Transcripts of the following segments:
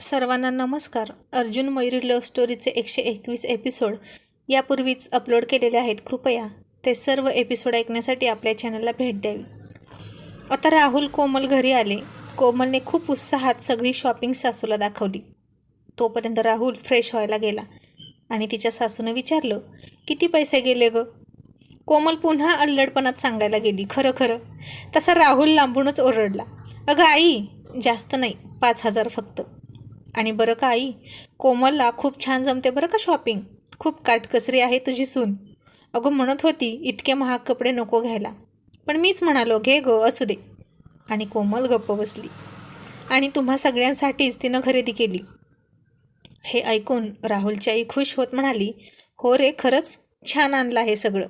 सर्वांना नमस्कार. अर्जुन मयुरी लव्ह स्टोरीचे एकशे एकवीस एपिसोड यापूर्वीच अपलोड केलेले आहेत. कृपया ते सर्व एपिसोड ऐकण्यासाठी आपल्या चॅनलला भेट द्यावी. आता राहुल कोमल घरी आले. कोमलने खूप उत्साहात सगळी शॉपिंग सासूला दाखवली. तोपर्यंत राहुल फ्रेश व्हायला गेला आणि तिच्या सासूनं विचारलं किती पैसे गेले ग? कोमल पुन्हा अल्लडपणात सांगायला गेली खरं खरं. तसा राहुल लांबूनच ओरडला अगं आई जास्त नाही पाच हजार फक्त. आणि बरं का आई कोमलला खूप छान जमते बरं का शॉपिंग खूप काटकसरी आहे तुझी सून. अगं म्हणत होती इतके महाग कपडे नको घ्यायला. पण मीच म्हणालो घे ग असू दे. आणि कोमल गप्प बसली. आणि तुम्हा सगळ्यांसाठीच तिनं खरेदी केली. हे ऐकून राहुलची आई खुश होत म्हणाली हो रे खरंच छान आणलं हे सगळं.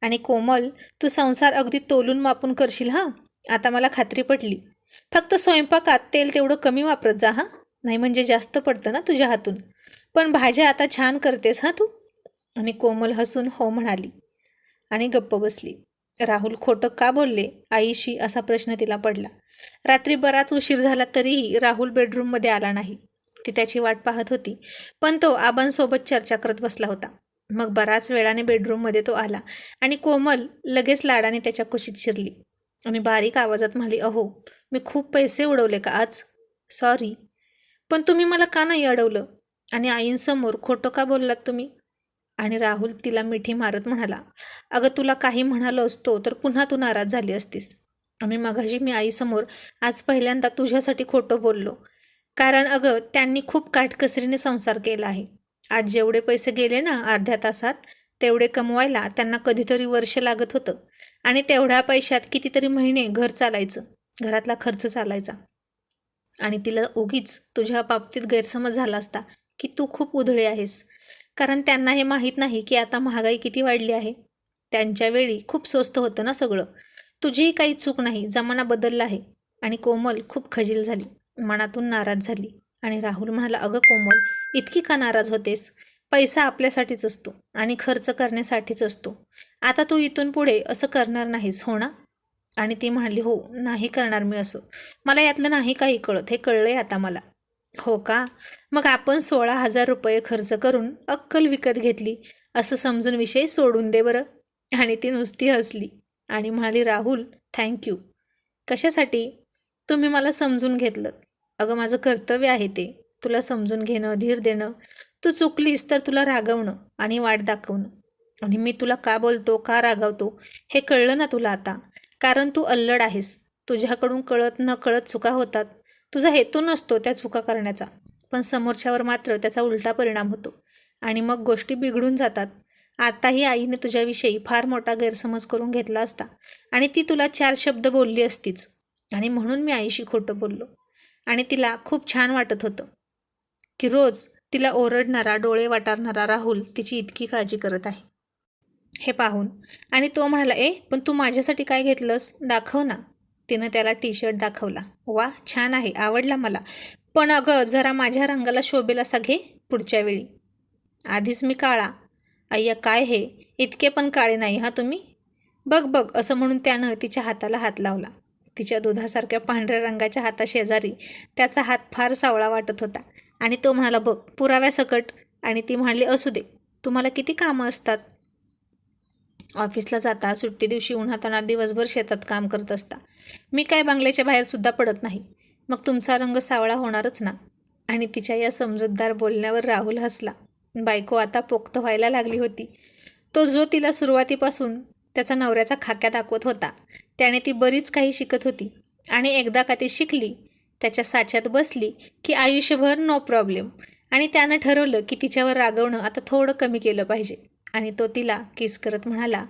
आणि कोमल तू संसार अगदी तोलून मापून करशील हां? आता मला खात्री पटली. फक्त स्वयंपाकात तेल तेवढं कमी वापरत जा हां? नाही म्हणजे जास्त पडतं ना तुझ्या हातून. पण भाज्या आता छान करतेस हां तू? आणि कोमल हसून हो म्हणाली. आणि गप्प बसली. राहुल खोटं का बोलले? आईशी असा प्रश्न तिला पडला. रात्री बराच उशीर झाला तरीही राहुल बेडरूममध्ये आला नाही. ती त्याची वाट पाहत होती. पण तो आबांसोबत चर्चा करत बसला होता. मग बराच वेळाने बेडरूममध्ये तो आला आणि कोमल लगेच लाडाने त्याच्या कुशीत शिरली. आणि बारीक आवाजात म्हणाली अहो मी खूप पैसे उडवले का आज? सॉरी पण तुम्ही मला का नाही अडवलं? आणि आईंसमोर खोटं का बोललात तुम्ही? आणि राहुल तिला मिठी मारत म्हणाला अगं तुला काही म्हणालो असतो तर पुन्हा तू नाराज झाली असतीस. आम्ही मगाशी मी आईसमोर आज पहिल्यांदा तुझ्यासाठी खोटं बोललो. कारण अगं त्यांनी खूप काटकसरीने संसार केला आहे. आज जेवढे पैसे गेले ना अर्ध्या तासात तेवढे कमवायला त्यांना कधीतरी वर्ष लागत होतं. आणि तेवढ्या पैशात कितीतरी महिने घर चालायचं घरातला खर्च चालायचा. आणि तिला उगीच तुझ्या बाबतीत गैरसमज झाला असता की तू खूप उधळी आहेस. कारण त्यांना हे माहीत नाही की आता महागाई किती वाढली आहे. त्यांच्यावेळी खूप स्वस्त होतं ना सगळं. तुझीही काही चूक नाही जमाना बदलला आहे. आणि कोमल खूप खजील झाली. मनातून नाराज झाली. आणि राहुल म्हणाला अगं कोमल इतकी का नाराज होतेस? पैसा आपल्यासाठीच असतो आणि खर्च करण्यासाठीच असतो. आता तू इथून पुढे असं करणार नाहीस हो ना? आणि ती म्हणाली हो नाही करणार मी असं. मला यातलं नाही काही कळत. हे कळलंय आता मला. हो का? मग आपण सोळा हजार रुपये खर्च करून अक्कल विकत घेतली? असं समजून विषय सोडून दे बरं. आणि ती नुसती हसली आणि म्हणाली राहुल थँक्यू कशासाठी? तुम्ही मला समजून घेतलं. अगं माझं कर्तव्य आहे ते. तुला समजून घेणं धीर देणं. तू चुकलीस तर तुला रागवणं आणि वाट दाखवणं. आणि मी तुला का बोलतो का रागवतो हे कळलं ना तुला आता. कारण तू अल्लड आहेस. तुझ्याकडून कळत न कळत चुका होतात. तुझा हेतू नसतो त्या चुका करण्याचा. पण समोरच्यावर मात्र त्याचा उलटा परिणाम होतो. आणि मग गोष्टी बिघडून जातात. आताही आईने तुझ्याविषयी फार मोठा गैरसमज करून घेतला असता. आणि ती तुला चार शब्द बोलली असतीच. आणि म्हणून मी आईशी खोटं बोललो. आणि तिला खूप छान वाटत होतं. की रोज तिला ओरडणारा डोळे वाटारणारा राहुल तिची इतकी काळजी करत आहे. हे पाहून. आणि तो म्हणाला ए पण तू माझ्यासाठी काय घेतलंस? दाखव ना. तिनं त्याला टी शर्ट दाखवला. वा छान आहे आवडला मला. पण अगं जरा माझ्या रंगाला शोभेल असा घे पुढच्या वेळी. आधीच मी काळा. अय्या काय हे? इतके पण काळे नाही हा तुम्ही? बघ बघ असं म्हणून त्यानं तिच्या हाताला हात लावला. तिच्या दुधासारख्या पांढऱ्या रंगाच्या हाताशेजारी त्याचा हात फार सावळा वाटत होता. आणि तो म्हणाला बघ पुराव्यासकट. आणि ती म्हणाली असू दे. तुम्हाला किती कामं असतात? ऑफिसला जाता सुट्टी दिवशी उन्हाताना दिवसभर शेतात काम करत असता. मी काय बांगल्याच्या बाहेरसुद्धा पडत नाही. मग तुमचा रंग सावळा होणारच ना? आणि तिच्या या समजूतदार बोलण्यावर राहुल हसला. बायको आता पोक्त व्हायला लागली होती. तो जो तिला सुरुवातीपासून त्याचा नवऱ्याचा खाक्या दाखवत होता त्याने ती बरीच काही शिकत होती. आणि एकदा का ती शिकली त्याच्या साच्यात बसली की आयुष्यभर नो प्रॉब्लेम आणि त्यानं ठरवलं की तिच्यावर रागवणं आता थोडं कमी केलं पाहिजे. आणि तो तिला किस करत म्हणाला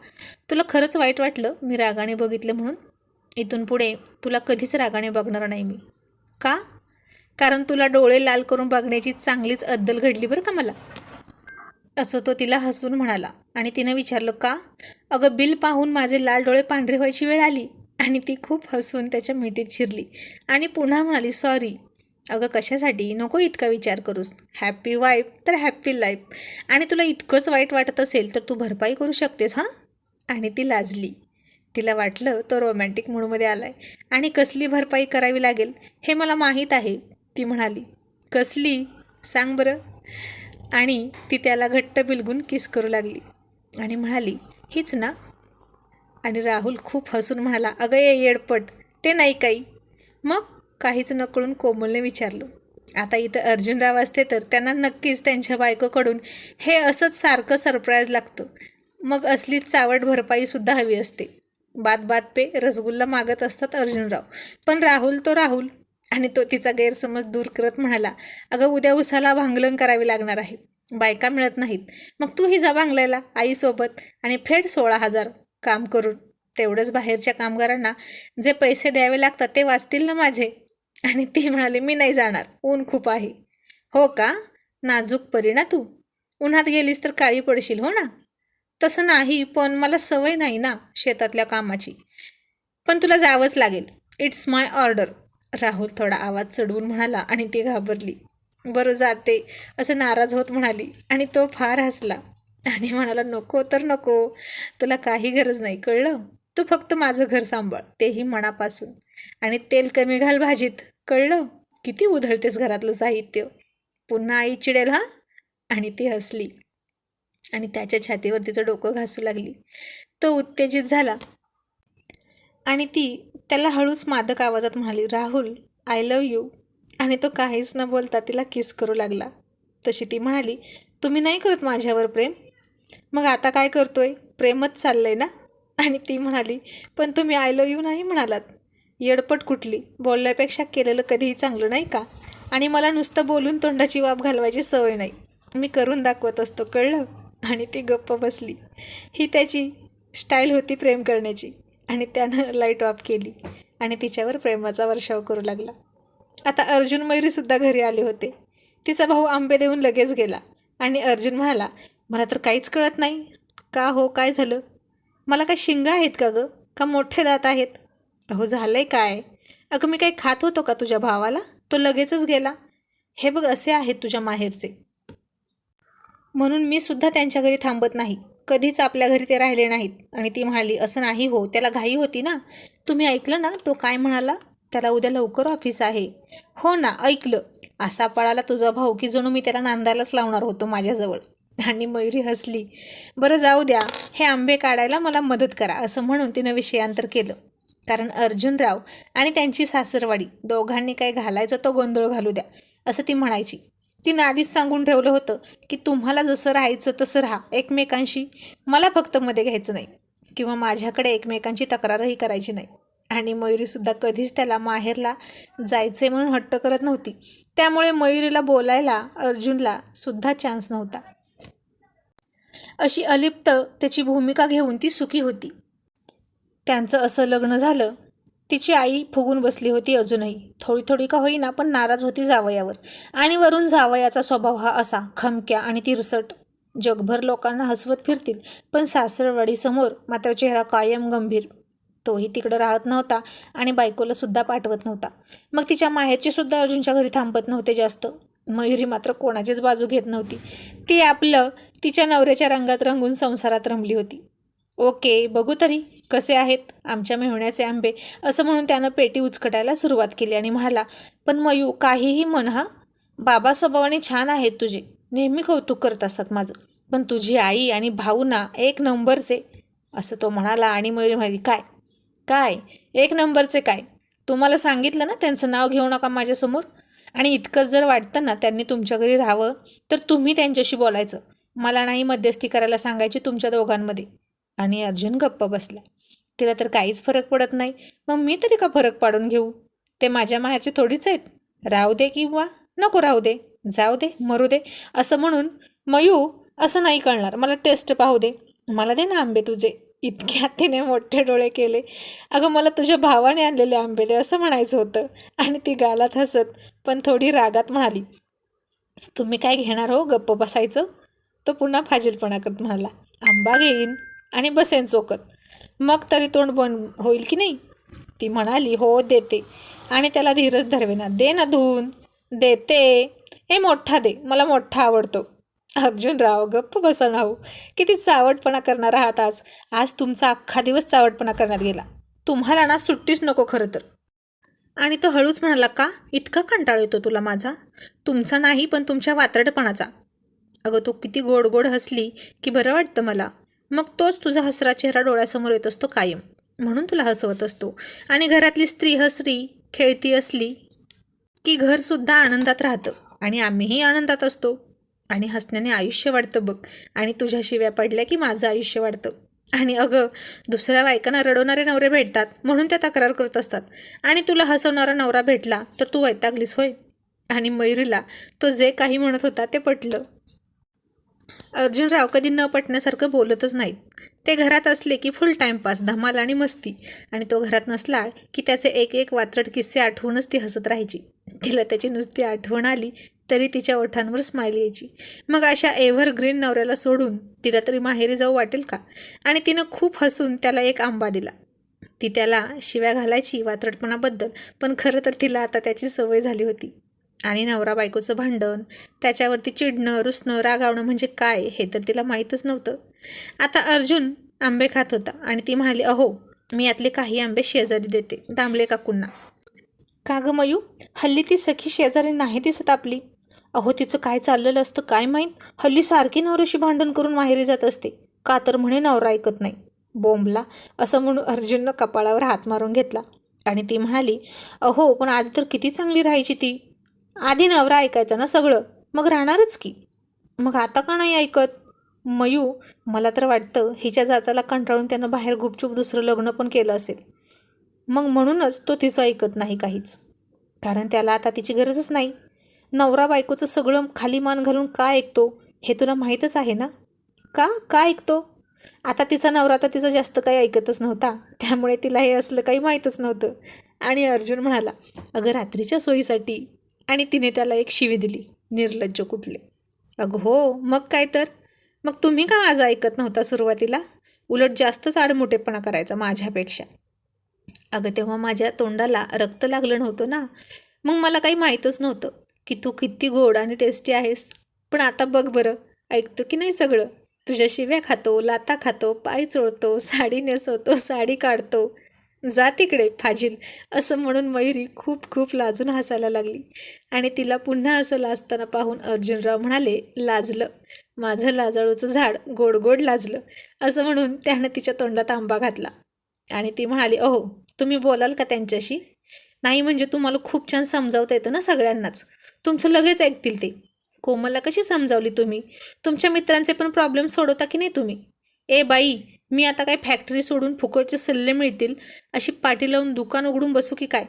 तुला खरंच वाईट वाटलं? मी रागाने बघितलं म्हणून? इथून पुढे तुला कधीच रागाने बघणार नाही मी. का? कारण तुला डोळे लाल करून बघण्याची चांगलीच अद्दल घडली बरं का मला. असं तो तिला हसून म्हणाला आणि तिनं विचारलं का? अगं बिल पाहून माझे लाल डोळे पांढरे व्हायची वेळ आली. आणि ती खूप हसून त्याच्या मिठीत शिरली आणि पुन्हा म्हणाली सॉरी अगं कशासाठी? नको इतका विचार करूस. हॅप्पी वाईफ तर हॅप्पी लाईफ आणि तुला इतकंच वाईट वाटत असेल तर तू भरपाई करू शकतेस हां? आणि ती लाजली. तिला वाटलं तो रोमॅन्टिक मूडमध्ये आलाय. आणि कसली भरपाई करावी लागेल हे मला माहीत आहे ती म्हणाली. कसली? सांग बरं. आणि ती त्याला घट्ट बिलगून किस करू लागली. आणि म्हणाली हीच ना. आणि राहुल खूप हसून म्हणाला अगं ये येडपट. ते नाही काही. मग? काहीच नकळून कोमलने विचारलं. आता इथं अर्जुनराव असते तर त्यांना नक्कीच त्यांच्या बायकोकडून हे असंच सारखं सरप्राईज लागतं. मग असलीच चावट भरपाईसुद्धा हवी असते. बात बात पे रसगुल्ला मागत असतात अर्जुनराव. पण राहुल तो राहुल आणि तो तिचा गैरसमज दूर करत म्हणाला अगं उद्या उसाला भांगलन करावी लागणार आहे. बायका मिळत नाहीत. मग तूही जा भांगलायला आईसोबत आणि फेड सोळा हजार. काम करून. तेवढंच बाहेरच्या कामगारांना जे पैसे द्यावे लागतात ते वाचतील ना माझे. आणि ती म्हणाली मी नाही जाणार. ऊन खूप आहे. हो का? नाजूक परी ना तू? उन्हात गेलीस तर काळी पडशील हो ना? तसं नाही पण मला सवय नाही ना शेतातल्या कामाची. पण तुला जावंच लागेल. It's my order. राहुल थोडा आवाज चढवून म्हणाला आणि ती घाबरली. बरं जाते असं नाराज होत म्हणाली आणि तो फार हसला. आणि म्हणाला नको तर नको. तुला काही गरज नाही कळलं? तू फक्त माझं घर सांभाळ तेही मनापासून. आणि तेल कमी घाल भाजीत. कळलं? किती उधळतेस घरातलं साहित्य. पुन्हा आई चिडेल हा? आणि ती हसली. आणि त्याच्या छातीवर तिचं डोकं घासू लागली. तो उत्तेजित झाला. आणि ती त्याला हळूच मादक आवाजात म्हणाली राहुल आय लव यू आणि तो काहीच न बोलता तिला किस करू लागला. तशी ती म्हणाली तुम्ही नाही करत माझ्यावर प्रेम? मग आता काय करतोय? प्रेमच चाललंय ना? आणि ती म्हणाली पण तुम्ही आय लव यू नाही म्हणालात. येडपट कुठली? बोलल्यापेक्षा केलेलं कधीही चांगलं नाही का? आणि मला नुसतं बोलून तोंडाची वाफ घालवायची सवय नाही. मी करून दाखवत असतो कळलं? आणि ती गप्प बसली. ही त्याची स्टाईल होती प्रेम करण्याची. आणि त्यानं लाइट ऑफ केली. आणि तिच्यावर प्रेमाचा वर्षाव करू लागला. आता अर्जुन मयुरीसुद्धा घरी आले होते. तिचा भाऊ आंबे देऊन लगेच गेला. आणि अर्जुन म्हणाला मला तर काहीच कळत नाही. का हो काय झालं? मला काय शिंगा आहेत का गं? का मोठे दात आहेत? अहो झालंय काय? अगं मी काही खात होतो का तुझ्या भावाला? तो लगेचच गेला. हे बघ असे आहेत तुझ्या माहेरचे. म्हणून मी सुद्धा त्यांच्या घरी थांबत नाही. कधीच आपल्या घरी ते राहिले नाहीत. आणि ती म्हणाली असं नाही हो त्याला घाई होती ना. तुम्ही ऐकलं ना तो काय म्हणाला? त्याला उद्या लवकर ऑफिस आहे. हो ना ऐकलं. असा पळाला तुझा भाऊ की जणू मी त्याला नांदायलाच लावणार होतो माझ्याजवळ. आणि मयुरी हसली. बरं जाऊ द्या. हे आंबे काढायला मला मदत करा असं म्हणून तिनं विषयांतर केलं. कारण अर्जुनराव आणि त्यांची सासरवाडी दोघांनी काय घालायचं तो गोंधळ घालू द्या असं ती म्हणायची. तिनं आधीच सांगून ठेवलं होतं की तुम्हाला जसं राहायचं तसं राहा एकमेकांशी. मला फक्त मध्ये घ्यायचं नाही किंवा माझ्याकडे एकमेकांची तक्रारही करायची नाही. आणि मयुरीसुद्धा कधीच त्याला माहेरला जायचे म्हणून हट्ट करत नव्हती. त्यामुळे मयुरीला बोलायला अर्जुनला सुद्धा चान्स नव्हता. अशी अलिप्त त्याची भूमिका घेऊन ती सुखी होती. त्यांचं असं लग्न झालं तिची आई फुगून बसली होती अजूनही. थोडी थोडी का होईना पण नाराज होती जावयावर. आणि वरून जावयाचा स्वभाव हा असा खमक्या आणि तिरसट. जगभर लोकांना हसवत फिरतील पण सासरवाडीसमोर मात्र चेहरा कायम गंभीर. तोही तिकडं राहत नव्हता आणि बायकोला सुद्धा पाठवत नव्हता. मग तिच्या माहेरचे सुद्धा अर्जुनच्या घरी थांबत नव्हते जास्त. मयुरी मात्र कोणाचीच बाजू घेत नव्हती. ती आपलं तिच्या नवऱ्याच्या रंगात रंगून संसारात रमली होती. ओके बघू तरी. कसे आहेत? आमच्या मेहण्याचे आंबे. असं म्हणून त्यानं पेटी उचकटायला सुरुवात केली आणि म्हणाला पण मयू काहीही म्हण हा. बाबा स्वभावाने छान आहेत तुझे. नेहमी कौतुक करत असतात माझं. पण तुझी आई आणि भाऊ ना एक नंबरचे. असं तो म्हणाला आणि मयूर म्हणाली काय? काय? एक नंबरचे काय? तुम्हाला सांगितलं ना त्यांचं नाव घेऊ नका माझ्यासमोर? आणि इतकंच जर वाटतं ना त्यांनी तुमच्या घरी राहावं तर तुम्ही त्यांच्याशी बोलायचं. मला नाही मध्यस्थी करायला सांगायची तुमच्या दोघांमध्ये. आणि अर्जुन गप्प बसला. तिला तर काहीच फरक पडत नाही. मग मी तरी का फरक पाडून घेऊ? ते माझ्या माहेरचे थोडीच आहेत. राहू दे किंवा नको राहू दे. जाऊ दे मरू दे. असं म्हणून मयू असं नाही कळणार. मला टेस्ट पाहू दे. मला दे ना आंबे तुझे. इतक्यात तिने मोठे डोळे केले. अगं मला तुझ्या भावाने आणलेले आंबे दे असं म्हणायचं होतं. आणि ती गालात हसत पण थोडी रागात म्हणाली तुम्ही काय घेणार हो गप्प बसायचं? तो पुन्हा फाजीलपणा करत म्हणाला आंबा घेईन आणि बसेन चोकत. मग तरी तोंड बंद होईल की नाही? ती म्हणाली हो देते. आणि त्याला धीरच धरवेना दे ना धुवून. देते. हे मोठा दे मला मोठा आवडतो. अर्जुनराव गप्प बसा हो. किती चावटपणा करणार आहात आज. आज तुमचा अख्खा दिवस चावटपणा करण्यात गेला. तुम्हाला ना सुट्टीच नको खरं तर. आणि तो हळूच म्हणाला का? इतका कंटाळ येतो तुला माझा? तुमचा नाही पण तुमच्या वात्रटपणाचा. अगं तू किती गोड गोड हसली की बरं वाटतं मला. मग तोच तुझा हसरा चेहरा डोळ्यासमोर येत असतो कायम. म्हणून तुला हसवत असतो. आणि घरातली स्त्री हसरी खेळती असली की घरसुद्धा आनंदात राहतं. आणि आम्हीही आनंदात असतो. आणि हसण्याने आयुष्य वाढतं बघ. आणि तुझ्या शिव्या पडल्या की माझं आयुष्य वाढतं. आणि अगं दुसऱ्या बायकांना रडवणारे नवरे भेटतात. म्हणून त्या तक्रार करत असतात. आणि तुला हसवणारा नवरा भेटला तर तू वैतागलीस होय. आणि मयुरीला तो जे काही म्हणत होता ते पटलं. अर्जुनराव कधी न पटण्यासारखं बोलतच नाहीत. ते घरात असले की फुल टाईमपास धमाल आणि मस्ती. आणि तो घरात नसला की त्याचे एक एक वात्रट किस्से आठवूनच ती हसत राहायची. तिला त्याची नुसती आठवण आली तरी तिच्या ओठांवर स्माईल यायची. मग अशा एव्हरग्रीन नवऱ्याला सोडून तिला तरी माहेरी जाऊ वाटेल का? आणि तिनं खूप हसून त्याला एक आंबा दिला. ती त्याला शिव्या घालायची वात्रटपणाबद्दल पण खरं तर तिला आता त्याची सवय झाली होती. आणि नवरा बायकोचं भांडण त्याच्यावरती चिडणं रुसणं रागावणं म्हणजे काय हे तर तिला माहीतच नव्हतं. आता अर्जुन आंबे खात होता आणि ती म्हणाली अहो मी यातले काही आंबे शेजारी देते दामले काकूंना. का गं मयू? हल्ली ती सखी शेजारी नाही दिसत आपली. अहो तिचं काय चाललेलं असतं काय माहीत? हल्ली सारखी नवऱ्याशी भांडण करून माहेरी जात असते. का तर म्हणे नवरा ऐकत नाही. बोंबला? असं म्हणून अर्जुननं कपाळावर हात मारून घेतला आणि ती म्हणाली अहो पण आधी तर किती चांगली राहायची ती. आधी नवरा ऐकायचा ना सगळं. मग राहणारच की. मग आता का नाही ऐकत? मयू मला तर वाटतं हिच्या जाचाला कंटाळून त्यानं बाहेर गुपचूप दुसरं लग्न पण केलं असेल. मग म्हणूनच तो तिचं ऐकत नाही काहीच. कारण त्याला आता तिची गरजच नाही. नवरा बायकोचं सगळं खाली मान घालून का ऐकतो? हे तुला माहीतच आहे ना? का? का ऐकतो? आता तिचा नवरा तर तिचं जास्त काही ऐकतच नव्हता. त्यामुळे तिला हे असलं काही माहीतच नव्हतं. आणि अर्जुन म्हणाला अगं रात्रीच्या सोयीसाठी आणि तिने त्याला एक शिवी दिली निर्लज्ज कुठले. अगं हो मग काय तर? मग तुम्ही का माझं ऐकत नव्हता सुरुवातीला? उलट जास्तच आडमोठेपणा करायचा माझ्यापेक्षा. अगं तेव्हा माझ्या तोंडाला रक्त लागलं नव्हतं ना. मग मला काही माहीतच नव्हतं की तू किती गोड आणि टेस्टी आहेस. पण आता बघ बरं ऐकतो की नाही सगळं? तुझ्या शिव्या खातो लाता खातो पाय चोळतो साडी नेसवतो साडी काढतो. जा तिकडे फाजील असं म्हणून मयुरी खूप खूप लाजून हसायला लागली. आणि तिला पुन्हा असं लाजताना पाहून अर्जुनराव म्हणाले लाजलं. माझं लाजाळूचं झाड गोड गोड लाजलं असं म्हणून त्यानं तिच्या तोंडात आंबा घातला. आणि ती म्हणाली अहो तुम्ही बोलाल का त्यांच्याशी? नाही म्हणजे तुम्हाला खूप छान समजावता येतं ना सगळ्यांनाच. तुमचं लगेच ऐकतील ते. कोमलला कशी समजावली तुम्ही? तुमच्या मित्रांचे पण प्रॉब्लेम सोडवता की नाही तुम्ही? ए बाई मी आता काय फॅक्टरी सोडून फुकटचे सल्ले मिळतील अशी पाठी लावून दुकान उघडून बसू की काय?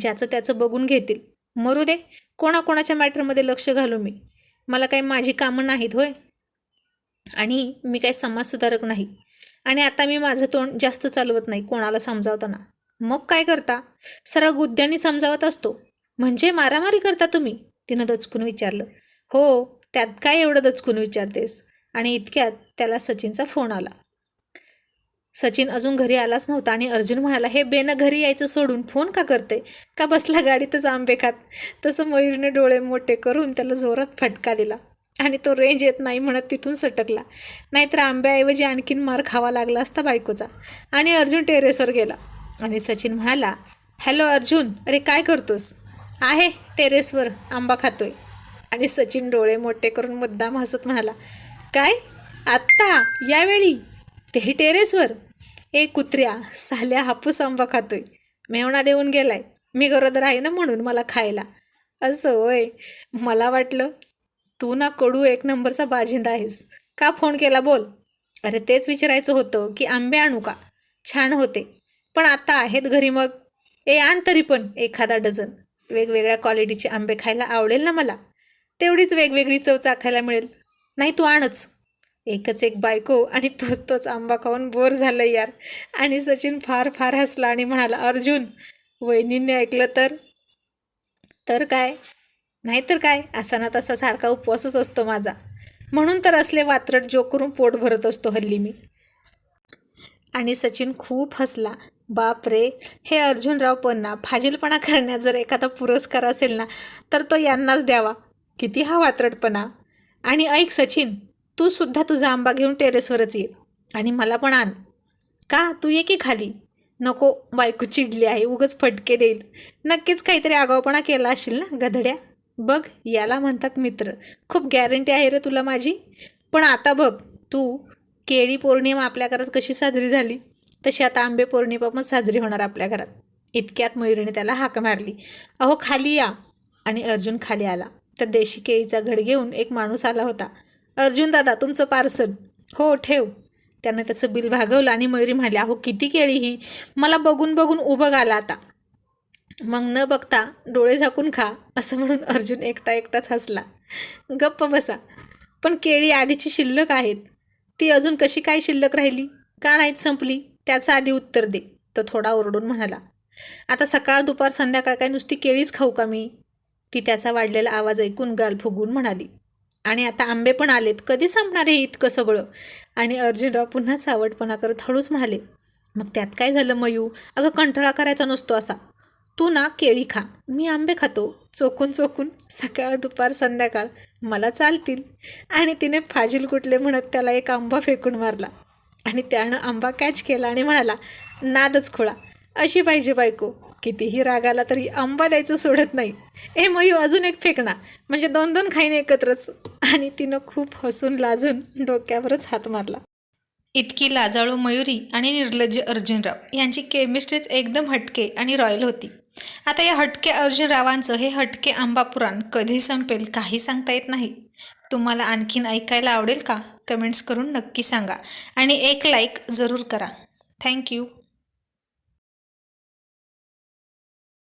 ज्याचं त्याचं बघून घेतील. मरू दे कोणाकोणाच्या मॅटरमध्ये लक्ष घालू मी? मला काही माझी कामं नाहीत होय? आणि मी काही समाजसुधारक नाही. आणि आता मी माझं तोंड जास्त चालवत नाही कोणाला समजावताना. मग काय करता? सरळ गुद्द्यांनी समजावत असतो. म्हणजे मारामारी करता तुम्ही? तिनं दचकून विचारलं. हो त्यात काय एवढं दचकून विचारतेस? आणि इतक्यात त्याला सचिनचा फोन आला. सचिन अजून घरी आलाच नव्हता आणि अर्जुन म्हणाला हे बेनं घरी यायचं सोडून फोन का करते? का बसला गाडीतच आंबे खात तसं मयूरने डोळे मोठे करून त्याला जोरात फटका दिला आणि तो रेंज येत नाही म्हणत तिथून सटकला. नाहीतर आंब्याऐवजी आणखीन मार खावा लागला असता बायकोचा. आणि अर्जुन टेरेसवर गेला आणि सचिन म्हणाला हॅलो अर्जुन अरे काय करतोस? आहे टेरेसवर आंबा खातोय. आणि सचिन डोळे मोठे करून मुद्दाम हसत म्हणाला काय? आत्ता? यावेळी? तेही टेरेसवर ए कुत्र्या साल्या हापूस आंबा खातोय. मेवणा देऊन गेलाय. मी गरोदर आहे ना म्हणून मला खायला. असं होय. मला वाटलं तू ना कडू एक नंबरचा बाजिंदा आहेस. का फोन केला बोल. अरे तेच विचारायचं होतं की आंबे आणू का? छान होते. पण आता आहेत घरी मग. ए आण तरी पण एखादा डझन. वेगवेगळ्या क्वालिटीचे आंबे खायला आवडेल ना मला. तेवढीच वेगवेगळी चव चाखायला मिळेल. नाही तू आणच. एकच एक बायको आणि तोच तोच आंबा खाऊन बोर झालं यार. आणि सचिन फार फार हसला आणि म्हणाला अर्जुन वहिनींनी ऐकलं तर? तर काय? नाहीतर काय? असा ना तसा सारखा उपवासच असतो माझा. म्हणून तर असले वात्रट जो करून पोट भरत असतो हल्ली मी. आणि सचिन खूप हसला. बाप रे हे अर्जुनराव पन्ना फाजीलपणा करण्यात जर एखादा पुरस्कार असेल ना तर तो यांनाच द्यावा. किती हा वात्रटपणा. आणि ऐक सचिन तू सुद्धा तुझा आंबा घेऊन टेरेसवरच ये आणि मला पण आण. का? तू ये की खाली? नको बायको चिडली आहे उगच फटके देईल. नक्कीच काहीतरी आगाऊपणा केला असेल ना गधड्या? बघ याला म्हणतात मित्र. खूप गॅरंटी आहे रे तुला माझी. पण आता बघ तू केळी पौर्णिमा आपल्या घरात कशी साजरी झाली? तशी आता आंबे पौर्णिमा पण साजरी होणार आपल्या घरात. इतक्यात मयुरीने त्याला हाक मारली. अहो खाली या. आणि अर्जुन खाली आला. तर देशी केळीचा घड घेऊन एक माणूस आला होता. अर्जुन दादा तुमचं पार्सल. हो ठेव. त्यानं त्याचं बिल भागवलं आणि मयुरी म्हणाली अहो किती केळी ही? मला बघून बघून उभं आला आता. मग न बघता डोळे झाकून खा असं म्हणून अर्जुन एकटा एकटाच हसला. गप्प बसा. पण केळी आधीची शिल्लक आहेत. ती अजून कशी काय शिल्लक राहिली? का नाहीत संपली? त्याचं आधी उत्तर दे. तो थोडा ओरडून म्हणाला. आता सकाळ दुपार संध्याकाळ काय नुसती केळीच खाऊ का मी? ती त्याचा वाढलेला आवाज ऐकून गाल फुगून म्हणाली. आणि आता आंबे पण आलेत. कधी संपणार हे इतकं सगळं? आणि अर्जुनराव पुन्हा सावटपणा करत हळूच म्हणाले मग त्यात काय झालं मयू? अगं कंटाळा करायचा नसतो असा. तू ना केळी खा. मी आंबे खातो. चोकून चोकून सकाळ दुपार संध्याकाळ मला चालतील. आणि तिने फाजील कुठले म्हणत त्याला एक आंबा फेकून मारला. आणि त्यानं आंबा कॅच केला आणि म्हणाला नादच खोळा. अशी पाहिजे बायको. कितीही राग आला तरी आंबा द्यायचं सोडत नाही. ए मयू अजून एक फेकणा म्हणजे दोन दोन खाईन एकत्रच. आणि तिनं खूप हसून लाजून डोक्यावरच हात मारला. इतकी लाजाळू मयुरी आणि निर्लज्ज अर्जुनराव यांची केमिस्ट्रीच एकदम हटके आणि रॉयल होती. आता या हटके अर्जुनरावांचं हे हटके आंबा पुराण कधी संपेल काही सांगता येत नाही. तुम्हाला आणखीन ऐकायला आवडेल का? कमेंट्स करून नक्की सांगा आणि एक लाईक जरूर करा. थँक्यू